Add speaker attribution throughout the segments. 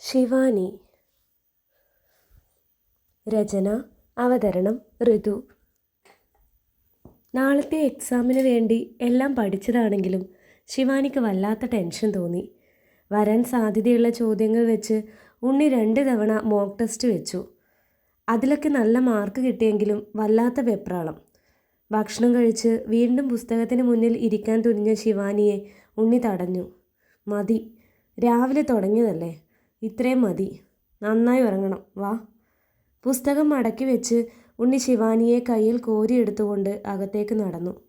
Speaker 1: ശിവാനി. രചന അവതരണം ഋതു. നാളത്തെ എക്സാമിന് വേണ്ടി എല്ലാം പഠിച്ചതാണെങ്കിലും ശിവാനിക്ക് വല്ലാത്ത ടെൻഷൻ തോന്നി. വരാൻ സാധ്യതയുള്ള ചോദ്യങ്ങൾ വെച്ച് ഉണ്ണി രണ്ട് തവണ മോക്ക് ടെസ്റ്റ് വെച്ചു. അതിലൊക്കെ നല്ല മാർക്ക് കിട്ടിയെങ്കിലും വല്ലാത്ത വെപ്രാളം. ഭക്ഷണം കഴിച്ച് വീണ്ടും പുസ്തകത്തിന് മുന്നിൽ ഇരിക്കാൻ തുനിഞ്ഞ ശിവാനിയെ ഉണ്ണി തടഞ്ഞു. മതി രാവിലെ തുടങ്ങിയതല്ലേ? ഇത്രയും മതി. നന്നായി ഉറങ്ങണം. വാ. പുസ്തകം മടക്കി വെച്ച് ഉണ്ണി ശിവാനിയെ കയ്യിൽ കോരിയെടുത്തുകൊണ്ട് അകത്തേക്ക് നടന്നു.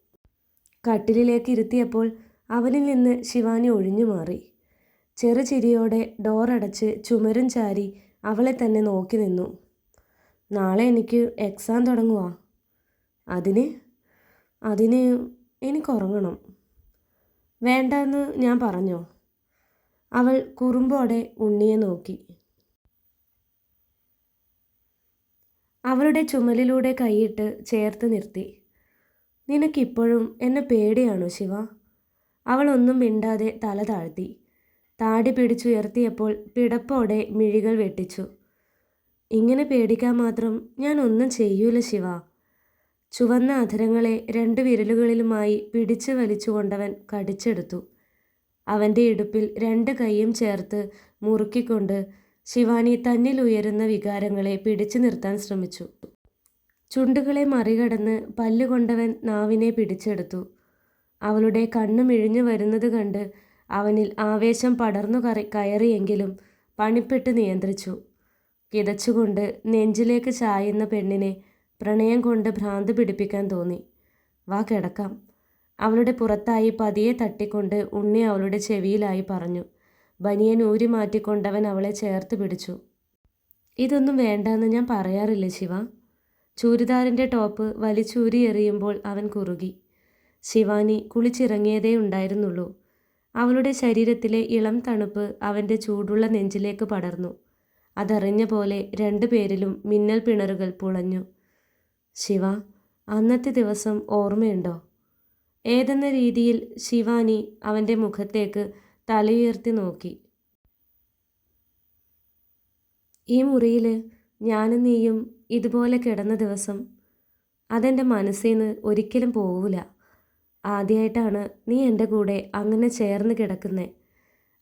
Speaker 1: കട്ടിലിലേക്ക് ഇരുത്തിയപ്പോൾ അവനിൽ നിന്ന് ശിവാനി ഒഴിഞ്ഞു മാറി. ചെറുചിരിയോടെ ഡോറടച്ച് ചുമരും ചാരി അവളെ തന്നെ നോക്കി നിന്നു. നാളെ എനിക്ക് എക്സാം തുടങ്ങുവാ. അതിന്? അതിന് എനിക്ക് ഉറങ്ങണം വേണ്ടെന്ന് ഞാൻ പറഞ്ഞോ? അവൾ കുറുമ്പോടെ ഉണ്ണിയെ നോക്കി. അവളുടെ ചുമലിലൂടെ കൈയിട്ട് ചേർത്ത് നിർത്തി. നിനക്കിപ്പോഴും എന്നെ പേടിയാണോ ശിവ? അവൾ ഒന്നും മിണ്ടാതെ തല താഴ്ത്തി. താടി പിടിച്ചുയർത്തിയപ്പോൾ പിടപ്പോടെ മിഴികൾ വെട്ടിച്ചു. ഇങ്ങനെ പേടിക്കാൻ മാത്രം ഞാൻ ഒന്നും ചെയ്യൂല ശിവ. ചുവന്ന അധരങ്ങളെ രണ്ട് വിരലുകളിലുമായി പിടിച്ചു വലിച്ചുകൊണ്ടവൻ കടിച്ചെടുത്തു. അവന്റെ ഇടുപ്പിൽ രണ്ട് കൈയും ചേർത്ത് മുറുക്കിക്കൊണ്ട് ശിവാനി തന്നിൽ ഉയരുന്ന വികാരങ്ങളെ പിടിച്ചു നിർത്താൻ ശ്രമിച്ചു. ചുണ്ടുകളെ മറികടന്ന് പല്ലുകൊണ്ടവൻ നാവിനെ പിടിച്ചെടുത്തു. അവളുടെ കണ്ണു മിഴിഞ്ഞു വരുന്നത് കണ്ട് അവനിൽ ആവേശം പടർന്നു കറി കയറിയെങ്കിലും പണിപ്പെട്ട് നിയന്ത്രിച്ചു. കിതച്ചുകൊണ്ട് നെഞ്ചിലേക്ക് ചായുന്ന പെണ്ണിനെ പ്രണയം കൊണ്ട് ഭ്രാന്ത് പിടിപ്പിക്കാൻ തോന്നി. വാ കിടക്കാം. അവളുടെ പുറത്തായി പതിയെ തട്ടിക്കൊണ്ട് ഉണ്ണി അവളുടെ ചെവിയിലായി പറഞ്ഞു. ബനിയൻ ഊരി മാറ്റിക്കൊണ്ടവൻ അവളെ ചേർത്ത് പിടിച്ചു. ഇതൊന്നും വേണ്ടെന്ന് ഞാൻ പറയാറില്ല ശിവ ചൂരിദാറിന്റെ ടോപ്പ് വലിച്ചൂരി എറിയുമ്പോൾ അവൻ കുറുകി. ശിവാനി കുളിച്ചിറങ്ങിയതേ ഉണ്ടായിരുന്നുള്ളൂ. അവളുടെ ശരീരത്തിലെ ഇളം തണുപ്പ് അവന്റെ ചൂടുള്ള നെഞ്ചിലേക്ക് പടർന്നു. അതറിഞ്ഞ പോലെ രണ്ടുപേരിലും മിന്നൽ പിണറുകൾ പുളഞ്ഞു. ശിവ അന്നത്തെ ദിവസം ഓർമ്മയുണ്ടോ? ഏതെന്ന രീതിയിൽ ശിവാനി അവന്റെ മുഖത്തേക്ക് തലയുയർത്തി നോക്കി. ഈ മുറിയിൽ ഞാനും നീയും ഇതുപോലെ കിടന്ന ദിവസം അതെന്റെ മനസ്സിൽ നിന്ന് ഒരിക്കലും പോവില്ല ആദ്യമായിട്ടാണ് നീ എന്റെ കൂടെ അങ്ങനെ ചേർന്ന് കിടക്കുന്നേ.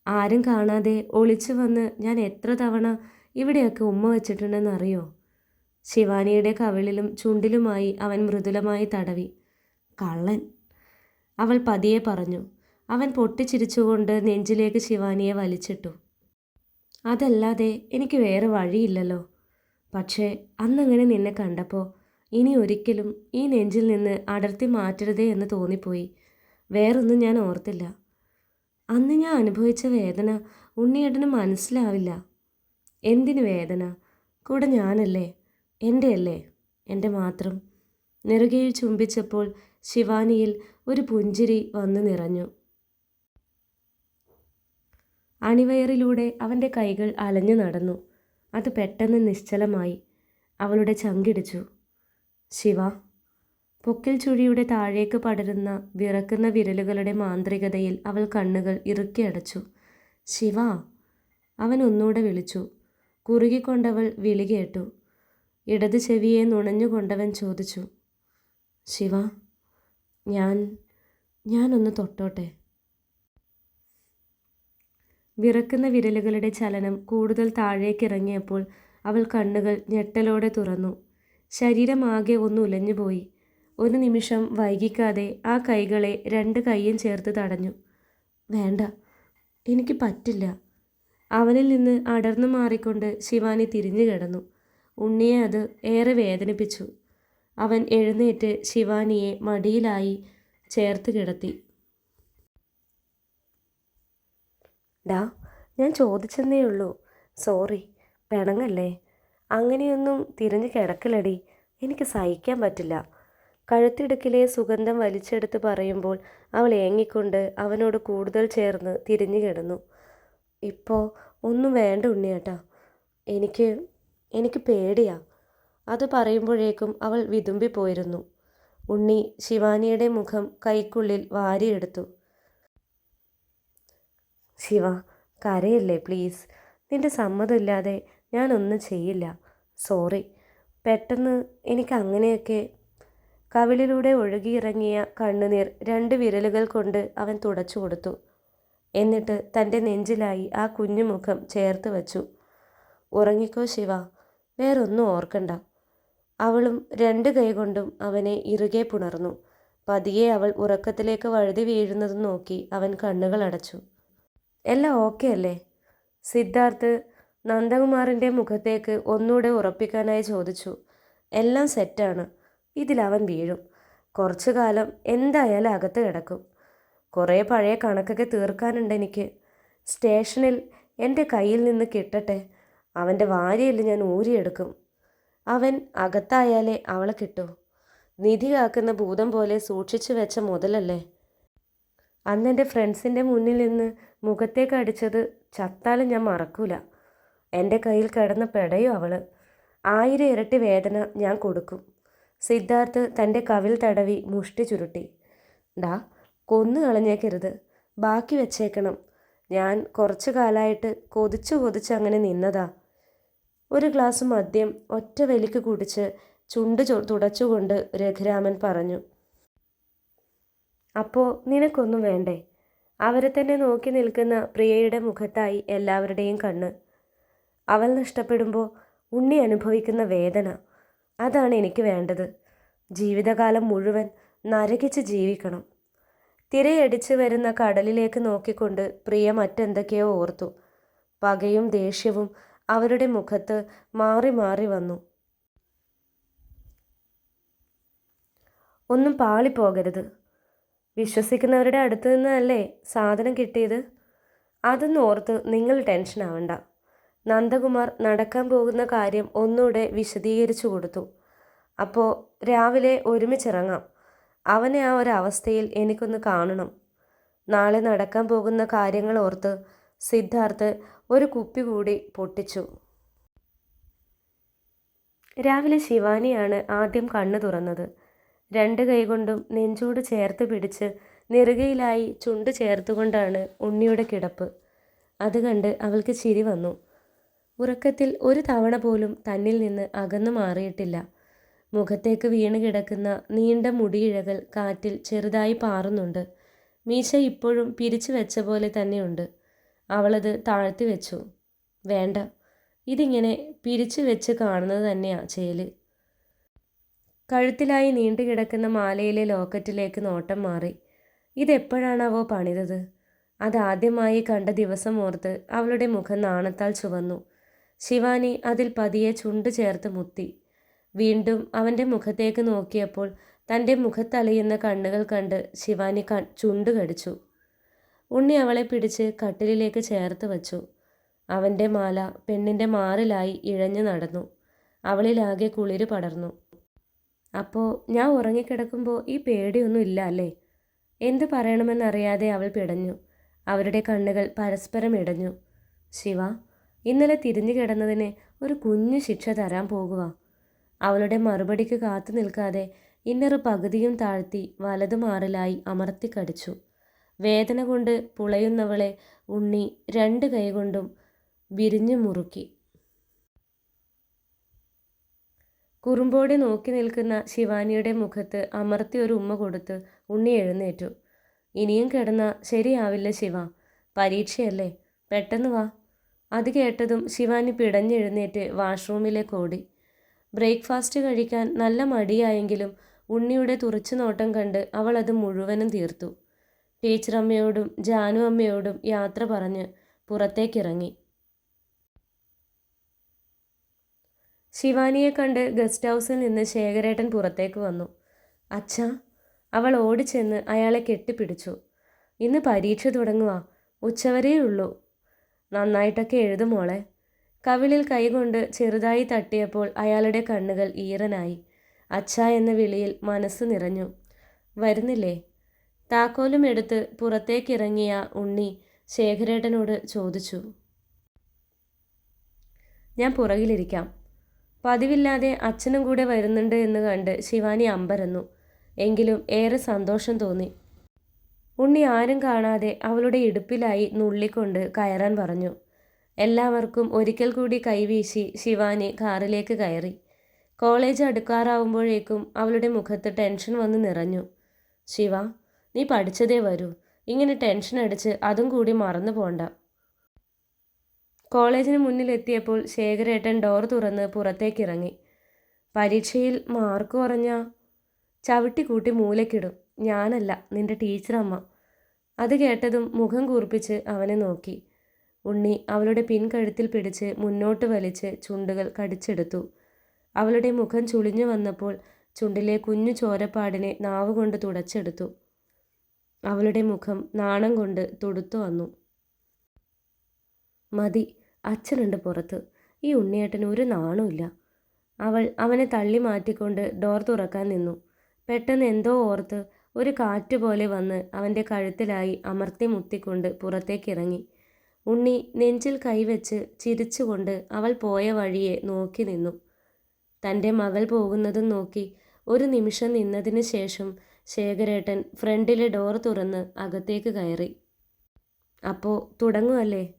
Speaker 1: ആരും കാണാതെ ഒളിച്ചു വന്ന് ഞാൻ എത്ര തവണ ഇവിടെയൊക്കെ ഉമ്മ വച്ചിട്ടുണ്ടെന്ന് അറിയോ ശിവാനിയുടെ കവിളിലും ചുണ്ടിലുമായി അവൻ മൃദുലമായി തടവി. കള്ളൻ. അവൾ പതിയെ പറഞ്ഞു. അവൻ പൊട്ടിച്ചിരിച്ചുകൊണ്ട് നെഞ്ചിലേക്ക് ശിവാനിയെ വലിച്ചിട്ടു. അതല്ലാതെ എനിക്ക് വേറെ വഴിയില്ലല്ലോ. പക്ഷേ അന്നങ്ങനെ നിന്നെ കണ്ടപ്പോൾ ഇനി ഒരിക്കലും ഈ നെഞ്ചിൽ നിന്ന് അടർത്തി മാറ്റരുതേ എന്ന് തോന്നിപ്പോയി. വേറൊന്നും ഞാൻ ഓർത്തില്ല. അന്ന് ഞാൻ അനുഭവിച്ച വേദന ഉണ്ണിയേട്ടന് മനസ്സിലാവില്ല. എന്തിന് വേദന? കൂടെ ഞാനല്ലേ? എന്റെ അല്ലേ എന്റെ മാത്രം. നെറുകയിൽ ചുംബിച്ചപ്പോൾ ശിവാനിയിൽ ഒരു പുഞ്ചിരി വന്നു നിറഞ്ഞു. അണിവയറിലൂടെ അവന്റെ കൈകൾ അലഞ്ഞു നടന്നു. അത് പെട്ടെന്ന് നിശ്ചലമായി അവളുടെ ചങ്കിടിച്ചു. ശിവ പൊക്കിൽ ചുഴിയുടെ താഴേക്ക് പടരുന്ന വിറക്കുന്ന വിരലുകളുടെ മാന്ത്രികതയിൽ അവൾ കണ്ണുകൾ ഇറുക്കി അടച്ചു. ശിവ അവൻ ഒന്നുകൂടെ വിളിച്ചു. കുറുകിക്കൊണ്ടവൾ വിളി കേട്ടു. ഇടത് ചെവിയെ നുണഞ്ഞുകൊണ്ടവൻ ചോദിച്ചു. ശിവ ഞാൻ ഞാനൊന്ന് തൊട്ടോട്ടെ. വിറക്കുന്ന വിരലുകളുടെ ചലനം കൂടുതൽ താഴേക്കിറങ്ങിയപ്പോൾ അവൾ കണ്ണുകൾ ഞെട്ടലോടെ തുറന്നു. ശരീരമാകെ ഒന്ന് ഉലഞ്ഞുപോയി. ഒരു നിമിഷം വൈകിക്കാതെ ആ കൈകളെ രണ്ട് കൈയും ചേർത്ത് തടഞ്ഞു. വേണ്ട എനിക്ക് പറ്റില്ല. അവനിൽ നിന്ന് അടർന്നു മാറിക്കൊണ്ട് ശിവാനി തിരിഞ്ഞു കിടന്നു. ഉണ്ണിയെ അത് ഏറെ വേദനിപ്പിച്ചു. അവൻ എഴുന്നേറ്റ് ശിവാനിയെ മടിയിലായി ചേർത്ത് കിടത്തി. ഡാ ഞാൻ ചോദിച്ചെന്നേ ഉള്ളൂ. സോറി പിണങ്ങല്ലേ? അങ്ങനെയൊന്നും തിരിഞ്ഞു കിടക്കില്ലടി എനിക്ക് സഹിക്കാൻ പറ്റില്ല. കഴുത്തിടുക്കിലെ സുഗന്ധം വലിച്ചെടുത്ത് പറയുമ്പോൾ അവൾ ഏങ്ങിക്കൊണ്ട് അവനോട് കൂടുതൽ ചേർന്ന് തിരിഞ്ഞു കിടന്നു. ഇപ്പോൾ ഒന്നും വേണ്ട ഉണ്ണിയേട്ടാ. എനിക്ക് എനിക്ക് പേടിയാ. അത് പറയുമ്പോഴേക്കും അവൾ വിതുമ്പിപ്പോയിരുന്നു ഉണ്ണി ശിവാനിയുടെ മുഖം കൈക്കുള്ളിൽ വാരിയെടുത്തു. ശിവ കരയല്ലേ പ്ലീസ്? നിന്റെ സമ്മതമില്ലാതെ ഞാനൊന്നും ചെയ്യില്ല. സോറി. പെട്ടെന്ന് എനിക്ക് അങ്ങനെയൊക്കെ കവിളിലൂടെ ഒഴുകിയിറങ്ങിയ കണ്ണുനീർ രണ്ട് വിരലുകൾ കൊണ്ട് അവൻ തുടച്ചു കൊടുത്തു. എന്നിട്ട് തന്റെ നെഞ്ചിലായി ആ കുഞ്ഞുമുഖം ചേർത്ത് വച്ചു. ഉറങ്ങിക്കോ ശിവ. വേറൊന്നും ഓർക്കണ്ട. അവളും രണ്ട് കൈകൊണ്ടും അവനെ ഇറുകെ പുണർന്നു. പതിയെ അവൾ ഉറക്കത്തിലേക്ക് വഴുതി വീഴുന്നത് നോക്കി അവൻ കണ്ണുകൾ അടച്ചു. എല്ലാം ഓക്കെ അല്ലേ സിദ്ധാർത്ഥ് നന്ദകുമാറിന്റെ മുഖത്തേക്ക് ഒന്നുകൂടെ ഉറപ്പിക്കാനായി ചോദിച്ചു. എല്ലാം സെറ്റാണ് ഇതിലവൻ വീഴും. കുറച്ചു കാലം എന്തായാലും അകത്ത് കിടക്കും. കുറേ പഴയ കണക്കൊക്കെ തീർക്കാനുണ്ട് എനിക്ക്. സ്റ്റേഷനിൽ എന്റെ കയ്യിൽ നിന്ന് കിട്ടട്ടെ. അവന്റെ വാരിയിൽ ഞാൻ ഊരിയെടുക്കും. അവൻ അകത്തായാലേ അവളെ കിട്ടൂ. നിധി കാക്കുന്ന ഭൂതം പോലെ സൂക്ഷിച്ചു വെച്ച മുതലല്ലേ? അന്ന് എന്റെ ഫ്രണ്ട്സിന്റെ മുന്നിൽ നിന്ന് മുഖത്തേക്ക് അടിച്ചത് ചത്താലും ഞാൻ മറക്കൂല. എന്റെ കയ്യിൽ കിടന്ന പെടയും അവൾ ആയിരം ഇരട്ടി വേദന ഞാൻ കൊടുക്കും. സിദ്ധാർത്ഥ് തന്റെ കവിൽ തടവി മുഷ്ടി ചുരുട്ടി. ഡാ കൊന്നു കളഞ്ഞേക്കരുത്. ബാക്കി വെച്ചേക്കണം. ഞാൻ കുറച്ചു കാലമായിട്ട് കൊതിച്ചു കൊതിച്ച് അങ്ങനെ നിന്നതാ. ഒരു ഗ്ലാസ് മദ്യം ഒറ്റ വലിക്ക് കുടിച്ച് ചുണ്ട് തുടച്ചുകൊണ്ട് രഘുരാമൻ പറഞ്ഞു അപ്പോൾ നിനക്കൊന്നും വേണ്ടേ? അവരെ തന്നെ നോക്കി നിൽക്കുന്ന പ്രിയയുടെ മുഖത്തായി എല്ലാവരുടെയും കണ്ണ്. അവൾ നഷ്ടപ്പെടുമ്പോൾ ഉണ്ണി അനുഭവിക്കുന്ന വേദന. അതാണ് എനിക്ക് വേണ്ടത്. ജീവിതകാലം മുഴുവൻ നരകിച്ച് ജീവിക്കണം. തിരയടിച്ച് വരുന്ന കടലിലേക്ക് നോക്കിക്കൊണ്ട് പ്രിയ മറ്റെന്തൊക്കെയോ ഓർത്തു. പകയും ദേഷ്യവും അവരുടെ മുഖത്ത് മാറി മാറി വന്നു. ഒന്നും പാളിപ്പോകരുത്. വിശ്വസിക്കുന്നവരുടെ അടുത്ത് നിന്നല്ലേ സാധനം കിട്ടിയത്? അതൊന്നും ഓർത്ത് നിങ്ങൾ ടെൻഷൻ ആവണ്ട. നന്ദകുമാർ നടക്കാൻ പോകുന്ന കാര്യം ഒന്നുകൂടെ വിശദീകരിച്ചു കൊടുത്തു. അപ്പോൾ രാവിലെ ഒരുമിച്ചിറങ്ങാം അവനെ ആ ഒരവസ്ഥയിൽ എനിക്കൊന്ന് കാണണം. നാളെ നടക്കാൻ പോകുന്ന കാര്യങ്ങൾ ഓർത്ത് സിദ്ധാർത്ഥ് ഒരു കുപ്പി കൂടി പൊട്ടിച്ചു. രാവിലെ ശിവാനിയാണ് ആദ്യം കണ്ണു തുറന്നത്. രണ്ട് കൈകൊണ്ടും നെഞ്ചോട് ചേർത്ത് പിടിച്ച് നെറുകയിലായി ചുണ്ട് ചേർത്തുകൊണ്ടാണ് ഉണ്ണിയുടെ കിടപ്പ്. അത് കണ്ട് അവൾക്ക് ചിരി വന്നു. ഉറക്കത്തിൽ ഒരു തവണ പോലും തന്നിൽ നിന്ന് അകന്നു മാറിയിട്ടില്ല. മുഖത്തേക്ക് വീണ് കിടക്കുന്ന നീണ്ട മുടിയിഴകൾ കാറ്റിൽ ചെറുതായി പാറുന്നുണ്ട്. മീശ ഇപ്പോഴും പിരിച്ചു വെച്ച പോലെ തന്നെയുണ്ട്. അവളത് താഴ്ത്തി വെച്ചു. വേണ്ട. ഇതിങ്ങനെ പിരിച്ചു വെച്ച് കാണുന്നത് തന്നെയാ ചേൽ. കഴുത്തിലായി നീണ്ടുകിടക്കുന്ന മാലയിലെ ലോക്കറ്റിലേക്ക് നോട്ടം മാറി. ഇതെപ്പോഴാണാവോ പണിതത്? അതാദ്യമായി കണ്ട ദിവസം ഓർത്ത് അവളുടെ മുഖം നാണത്താൽ ചുവന്നു. ശിവാനി അതിൽ പതിയെ ചുണ്ടു ചേർത്ത് മുത്തി. വീണ്ടും അവന്റെ മുഖത്തേക്ക് നോക്കിയപ്പോൾ തന്റെ മുഖത്തലയുന്ന കണ്ണുകൾ കണ്ട് ശിവാനി ക ചുണ്ട് കടിച്ചു. ഉണ്ണി അവളെ പിടിച്ച് കട്ടിലിലേക്ക് ചേർത്ത് വച്ചു. അവന്റെ മാല പെണ്ണിന്റെ മാറിലായി ഇഴഞ്ഞു നടന്നു. അവളിലാകെ കുളിര് പടർന്നു. അപ്പോൾ ഞാൻ ഉറങ്ങിക്കിടക്കുമ്പോൾ ഈ പേടിയൊന്നും ഇല്ല അല്ലേ എന്ത് പറയണമെന്നറിയാതെ അവൾ പിടഞ്ഞു. അവരുടെ കണ്ണുകൾ പരസ്പരം ഇടഞ്ഞു. ശിവ ഇന്നലെ തിരിഞ്ഞു കിടന്നതിന് ഒരു കുഞ്ഞു ശിക്ഷ തരാൻ പോകുക അവളുടെ മറുപടിക്ക് കാത്തു നിൽക്കാതെ ഇന്നറ് പകുതിയും താഴ്ത്തി വലതു മാറിലായി അമർത്തിക്കടിച്ചു വേദന കൊണ്ട് പുളയുന്നവളെ ഉണ്ണി രണ്ട് കൈകൊണ്ടും വിരിഞ്ഞു മുറുക്കി. കുറുമ്പോടെ നോക്കി നിൽക്കുന്ന ശിവാനിയുടെ മുഖത്ത് അമർത്തി ഒരു ഉമ്മ കൊടുത്ത് ഉണ്ണി എഴുന്നേറ്റു. ഇനിയും കിടന്ന ശരിയാവില്ല ശിവ. പരീക്ഷയല്ലേ. പെട്ടെന്ന് വാ. അത് കേട്ടതും ശിവാനി പിടഞ്ഞെഴുന്നേറ്റ് വാഷ്റൂമിലേക്ക് ഓടി ബ്രേക്ക്ഫാസ്റ്റ് കഴിക്കാൻ നല്ല മടിയായെങ്കിലും ഉണ്ണിയുടെ തുറച്ചു നോട്ടം കണ്ട് അവൾ അത് മുഴുവനും തീർത്തു. ടീച്ചറമ്മയോടും ജാനു അമ്മയോടും യാത്ര പറഞ്ഞ് പുറത്തേക്കിറങ്ങി. ശിവാനിയെ കണ്ട് ഗസ്റ്റ് ഹൗസിൽ നിന്ന് ശേഖരേട്ടൻ പുറത്തേക്ക് വന്നു. അച്ഛ അവൾ ഓടിച്ചെന്ന് അയാളെ കെട്ടിപ്പിടിച്ചു. ഇന്ന് പരീക്ഷ തുടങ്ങുക ഉച്ചവരേ ഉള്ളൂ. നന്നായിട്ടൊക്കെ എഴുതും മോളെ. കവിളിൽ കൈകൊണ്ട് ചെറുതായി തട്ടിയപ്പോൾ അയാളുടെ കണ്ണുകൾ ഈറനായി. അച്ഛ എന്ന വിളിയിൽ മനസ്സ് നിറഞ്ഞു. വരുന്നില്ലേ? താക്കോലും എടുത്ത് പുറത്തേക്കിറങ്ങിയ ഉണ്ണി ശേഖരേട്ടനോട് ചോദിച്ചു. ഞാൻ പുറകിലിരിക്കാം. പതിവില്ലാതെ അച്ഛനും കൂടെ വരുന്നുണ്ട് എന്ന് കണ്ട് ശിവാനി അമ്പരന്നു. എങ്കിലും ഏറെ സന്തോഷം തോന്നി. ഉണ്ണി ആരും കാണാതെ അവളുടെ ഇടുപ്പിലായി നുള്ളിക്കൊണ്ട് കയറാൻ പറഞ്ഞു. എല്ലാവർക്കും ഒരിക്കൽ കൂടി കൈവീശി ശിവാനി കാറിലേക്ക് കയറി. കോളേജ് അടുക്കാറാവുമ്പോഴേക്കും അവളുടെ മുഖത്ത് ടെൻഷൻ വന്ന് നിറഞ്ഞു. ശിവ നീ പഠിച്ചതേ വരൂ. ഇങ്ങനെ ടെൻഷൻ അടിച്ച് അതും കൂടി മറന്നു പോണ്ട. കോളേജിന് മുന്നിലെത്തിയപ്പോൾ ശേഖരേട്ടൻ ഡോർ തുറന്ന് പുറത്തേക്കിറങ്ങി. പരീക്ഷയിൽ മാർക്ക് കുറഞ്ഞ ചവിട്ടി കൂട്ടി മൂലക്കിടും ഞാനല്ല നിന്റെ ടീച്ചറമ്മ. അത് കേട്ടതും മുഖം കൂർപ്പിച്ച് അവനെ നോക്കി. ഉണ്ണി അവളുടെ പിൻകഴുത്തിൽ പിടിച്ച് മുന്നോട്ട് വലിച്ച് ചുണ്ടുകൾ കടിച്ചെടുത്തു. അവളുടെ മുഖം ചുളിഞ്ഞു വന്നപ്പോൾ ചുണ്ടിലെ കുഞ്ഞു ചോരപ്പാടിനെ നാവുകൊണ്ട് തുടച്ചെടുത്തു. അവളുടെ മുഖം നാണം കൊണ്ട് തൊടുത്തു വന്നു. മതി അച്ഛനുണ്ട് പുറത്ത്. ഈ ഉണ്ണിയേട്ടന് ഒരു നാണമില്ല അവൾ അവനെ തള്ളി മാറ്റിക്കൊണ്ട് ഡോർ തുറക്കാൻ നിന്നു. പെട്ടെന്ന് എന്തോ ഓർത്ത് ഒരു കാറ്റ് പോലെ വന്ന് അവന്റെ കഴുത്തിലായി അമർത്തി മുത്തിക്കൊണ്ട് പുറത്തേക്കിറങ്ങി ഉണ്ണി നെഞ്ചിൽ കൈവച്ച് ചിരിച്ചുകൊണ്ട് അവൾ പോയ വഴിയെ നോക്കി നിന്നു. തന്റെ മകൾ പോകുന്നതും നോക്കി ഒരു നിമിഷം നിന്നതിന് ശേഷം ശേഖരേട്ടൻ ഫ്രണ്ടിലെ ഡോർ തുറന്ന് അകത്തേക്ക് കയറി. അപ്പോൾ തുടങ്ങുമല്ലേ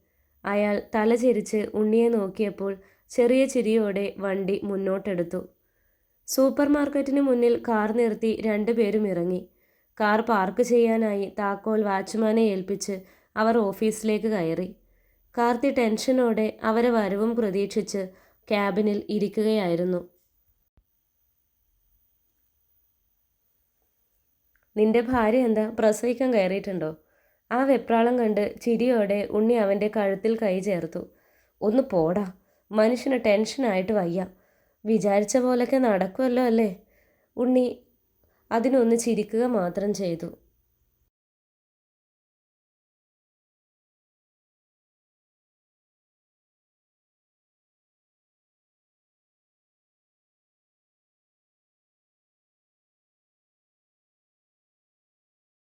Speaker 1: അയാൾ തലചെരിച്ച് ഉണ്ണിയെ നോക്കിയപ്പോൾ ചെറിയ ചിരിയോടെ വണ്ടി മുന്നോട്ടെടുത്തു. സൂപ്പർ മാർക്കറ്റിന് മുന്നിൽ കാർ നിർത്തി രണ്ടുപേരും ഇറങ്ങി. കാർ പാർക്ക് ചെയ്യാനായി താക്കോൽ വാച്ച്മാനെ ഏൽപ്പിച്ച് അവർ ഓഫീസിലേക്ക് കയറി. കാർത്തി ടെൻഷനോടെ അവരെ വരവും പ്രതീക്ഷിച്ച് ക്യാബിനിൽ ഇരിക്കുകയായിരുന്നു. നിന്റെ ഭാര്യ എന്താ പ്രസവിക്കാൻ കയറിയിട്ടുണ്ടോ? ആ വെപ്രാളം കണ്ട് ചിരിയോടെ ഉണ്ണി അവന്റെ കഴുത്തിൽ കൈ ചേർത്തു. ഒന്ന് പോടാ മനുഷ്യന് ടെൻഷനായിട്ട് വയ്യ. വിചാരിച്ച പോലൊക്കെ നടക്കുമല്ലോ അല്ലേ? ഉണ്ണി അതിനൊന്ന് ചിരിക്കുക മാത്രം ചെയ്തു.